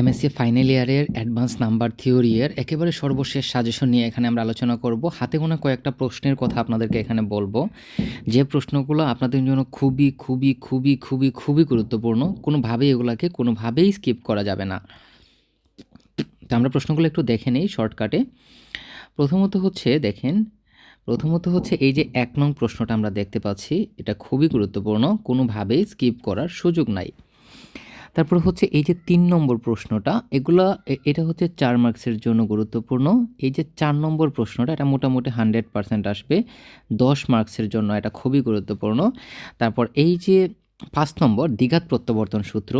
MSc final ইয়ারের advance number theory এর একেবারে সর্বশেষ সাজেশন নিয়ে এখানে আমরা আলোচনা করব। হাতে গোনা কয়েকটা প্রশ্নের কথা আপনাদেরকে এখানে বলব। যে প্রশ্নগুলো আপনাদের জন্য খুবই খুবই খুবই খুবই খুবই গুরুত্বপূর্ণ, কোনোভাবেই এগুলাকে কোনোভাবেই স্কিপ করা যাবে না। তো আমরা প্রশ্নগুলো একটু দেখে নেই শর্টকাটে প্রথমত হচ্ছে, দেখেন, প্রথমত হচ্ছে এই যে এক নং প্রশ্নটা আমরা দেখতে পাচ্ছি, এটা খুবই গুরুত্বপূর্ণ, কোনোভাবেই স্কিপ করার সুযোগ নাই। তারপর হচ্ছে এই যে তিন নম্বর প্রশ্নটা, এগুলা এটা হচ্ছে চার মার্কসের জন্য গুরুত্বপূর্ণ। এই যে চার নম্বর প্রশ্নটা, এটা মোটামুটি হান্ড্রেড পার্সেন্ট আসবে। দশ মার্কসের জন্য এটা খুবই গুরুত্বপূর্ণ। তারপর এই যে পাঁচ নম্বর, দ্বিঘাত প্রত্যাবর্তন সূত্র,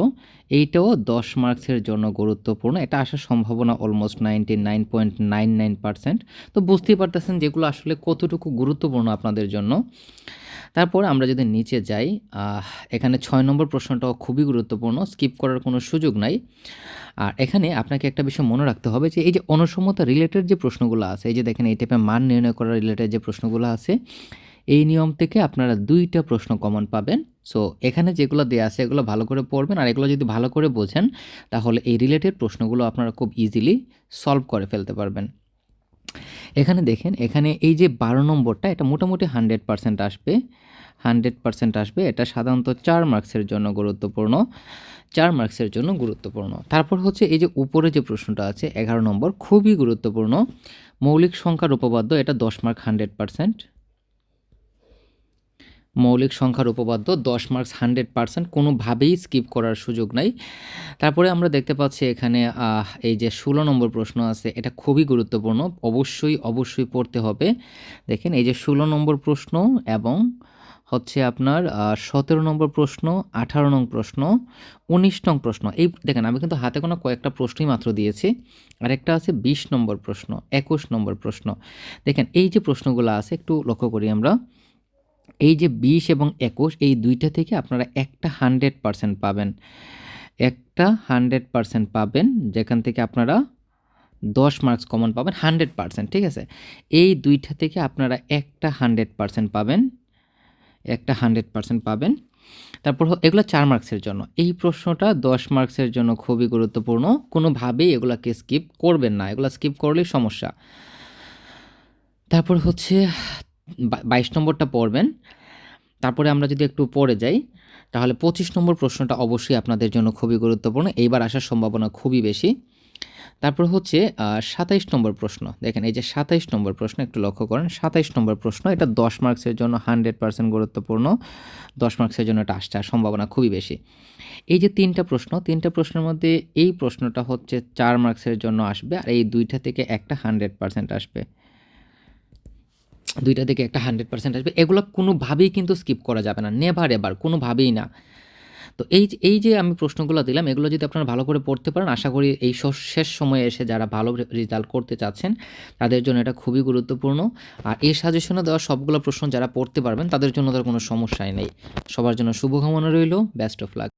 এইটাও দশ মার্কসের জন্য গুরুত্বপূর্ণ। এটা আসার সম্ভাবনা almost ninety nine point nine nine percent তো বুঝতেই পারতেছেন যেগুলো আসলে কতটুকু গুরুত্বপূর্ণ আপনাদের জন্য। তারপর আমরা যদি নিচে যাই এখানে ছয় নম্বর প্রশ্নটাও খুবই গুরুত্বপূর্ণ স্কিপ করার কোনো সুযোগ নাই। আর এখানে আপনাকে একটা বিষয় মনে রাখতে হবে যে, এই যে অনসমতা রিলেটেড যে প্রশ্নগুলো আছে, এই যে দেখেন এই টাইপের মান নির্ণয় করা রিলেটেড যে প্রশ্নগুলো আছে, এই নিয়ম থেকে আপনারা দুইটা প্রশ্ন কমন পাবেন। সো এখানে যেগুলো দেওয়া আছে, এগুলো ভালো করে পড়বেন, আর এগুলো যদি ভালো করে বোঝেন, তাহলে এই রিলেটেড প্রশ্নগুলো আপনারা খুব ইজিলি সলভ করে ফেলতে পারবেন। এখানে দেখেন, এখানে এই যে বারো নম্বরটা, এটা মোটামুটি হান্ড্রেড পার্সেন্ট আসবে। হান্ড্রেড পার্সেন্ট আসবে। এটা সাধারণত চার মার্কসের জন্য গুরুত্বপূর্ণ। চার মার্কসের জন্য গুরুত্বপূর্ণ। তারপর হচ্ছে এই যে উপরে যে প্রশ্নটা আছে, এগারো নম্বর, খুবই গুরুত্বপূর্ণ। মৌলিক সংখ্যার উপপাদ্য, এটা দশ মার্ক হান্ড্রেড পার্সেন্ট। মৌলিক সংখ্যার উপপাদ্য দশ মার্কস হান্ড্রেড পার্সেন্ট কোনোভাবেই স্কিপ করার সুযোগ নাই। তারপরে আমরা দেখতে পাচ্ছি এখানে এই যে ষোলো নম্বর প্রশ্ন আছে, এটা খুবই গুরুত্বপূর্ণ। অবশ্যই অবশ্যই পড়তে হবে। দেখেন, এই যে ষোলো নম্বর প্রশ্ন এবং হচ্ছে আপনার সতেরো নম্বর প্রশ্ন, আঠারো নং প্রশ্ন, উনিশ নং প্রশ্ন। এই দেখেন, আমি কিন্তু হাতে কোনো কয়েকটা প্রশ্নই মাত্র দিয়েছি। আরেকটা আছে বিশ নম্বর প্রশ্ন, একুশ নম্বর প্রশ্ন। দেখেন, এই যে প্রশ্নগুলো আছে, একটু লক্ষ্য করি আমরা। এই যে বিশ এবং একুশ, এই দুইটা থেকে আপনারা একটা হান্ড্রেড পারসেন্ট পাবেন। একটা হান্ড্রেড পারসেন্ট পাবেন, যেখান থেকে আপনারা দশ মার্কস কমন পাবেন, হান্ড্রেড পারসেন্ট, ঠিক আছে? এই দুইটা থেকে আপনারা একটা হান্ড্রেড পারসেন্ট পাবেন, একটা হান্ড্রেড পারসেন্ট পাবেন। তারপর এগুলো চার মার্কসের জন্য। এই প্রশ্নটা দশ মার্কসের জন্য খুবই গুরুত্বপূর্ণ। কোনোভাবেই এগুলাকে স্কিপ করবেন না। এগুলো স্কিপ করলেই সমস্যা। তারপর হচ্ছে বাইশ নম্বরটা পড়বেন। তারপরে আমরা যদি একটু পড়ে যাই, তাহলে পঁচিশ নম্বর প্রশ্নটা অবশ্যই আপনাদের জন্য খুবই গুরুত্বপূর্ণ। এইবার আসার সম্ভাবনা খুবই বেশি। তারপর হচ্ছে সাতাইশ নম্বর প্রশ্ন। দেখেন, এই যে সাতাইশ নম্বর প্রশ্ন, একটু লক্ষ্য করেন, সাতাইশ নম্বর প্রশ্ন, এটা দশ মার্কসের জন্য হান্ড্রেড পার্সেন্ট গুরুত্বপূর্ণ। দশ মার্কসের জন্য এটা আসার সম্ভাবনা খুবই বেশি। এই যে তিনটা প্রশ্ন, তিনটা প্রশ্নের মধ্যে এই প্রশ্নটা হচ্ছে চার মার্কসের জন্য আসবে, আর এই দুইটা থেকে একটা হান্ড্রেড পার্সেন্ট আসবে। দুইটা থেকে একটা হান্ড্রেড পার্সেন্ট আসবে। এগুলো কোনোভাবেই কিন্তু স্কিপ করা যাবে না নেভার এবার কোনোভাবেই না। তো এই এই যে আমি প্রশ্নগুলো দিলাম, এগুলো যদি আপনারা ভালো করে পড়তে পারেন, আশা করি এই শেষ সময়ে এসে যারা ভালো রেজাল্ট করতে চাচ্ছেন, তাদের জন্য এটা খুবই গুরুত্বপূর্ণ। আর এই সাজেশনে দেওয়া সবগুলো প্রশ্ন যারা পড়তে পারবেন, তাদের জন্য তার কোনো সমস্যাই নেই। সবার জন্য শুভকামনা রইল বেস্ট অফ লাক